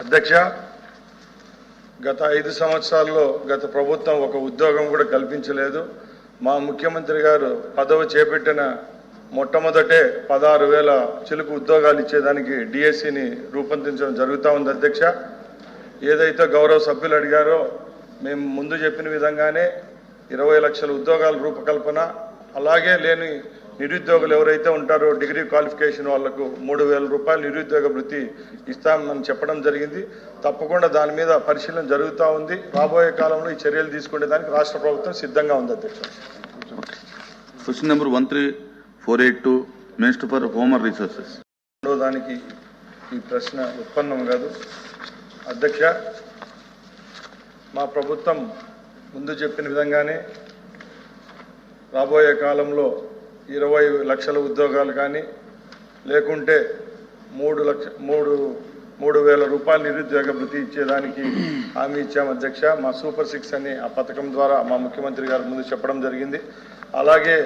అధ్యక్ష గత ఐదు సంవత్సరాల్లో గత ప్రభుత్వం ఒక ఉద్యోగం కూడా కల్పించలేదు. మా ముఖ్యమంత్రి గారు పదవి చేపట్టిన మొట్టమొదటే పదహారు వేల చిలుకు ఉద్యోగాలు ఇచ్చేదానికి డిఎస్సిని రూపొందించడం జరుగుతూ ఉంది అధ్యక్ష. ఏదైతే గౌరవ సభ్యులు అడిగారో మేము ముందు చెప్పిన విధంగానే ఇరవై లక్షల ఉద్యోగాల రూపకల్పన అలాగే లేని నిరుద్యోగులు ఎవరైతే ఉంటారో డిగ్రీ క్వాలిఫికేషన్ వాళ్ళకు మూడు వేల రూపాయలు నిరుద్యోగ వృత్తి ఇస్తామని చెప్పడం జరిగింది. తప్పకుండా దాని మీద పరిశీలన జరుగుతూ ఉంది. రాబోయే కాలంలో ఈ చర్యలు తీసుకునే దానికి రాష్ట్ర ప్రభుత్వం సిద్ధంగా ఉంది అధ్యక్ష. one three four eight two, Minister for Human Resources. రెండో దానికి ఈ ప్రశ్న ఉత్పన్నం కాదు. అధ్యక్ష మా ప్రభుత్వం ముందు చెప్పిన విధంగానే రాబోయే కాలంలో ఇరవై లక్షల ఉద్యోగాలు కానీ లేకుంటే మూడు లక్ష మూడు మూడు వేల రూపాయలు నిరుద్యోగ భృతి ఇచ్చేదానికి హామీ ఇచ్చాము అధ్యక్ష. మా సూపర్ సిక్స్ అని ఆ పథకం ద్వారా మా ముఖ్యమంత్రి గారి ముందు చెప్పడం జరిగింది. అలాగే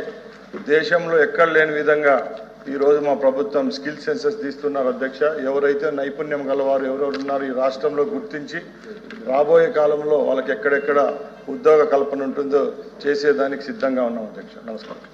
దేశంలో ఎక్కడ లేని విధంగా ఈరోజు మా ప్రభుత్వం స్కిల్ సెన్సెస్ తీస్తున్నారు అధ్యక్ష. ఎవరైతే నైపుణ్యం గలవారు ఎవరెవరు ఉన్నారు ఈ రాష్ట్రంలో గుర్తించి రాబోయే కాలంలో వాళ్ళకి ఎక్కడెక్కడ ఉద్యోగ కల్పన ఉంటుందో చేసేదానికి సిద్ధంగా ఉన్నాం అధ్యక్ష. నమస్కారం.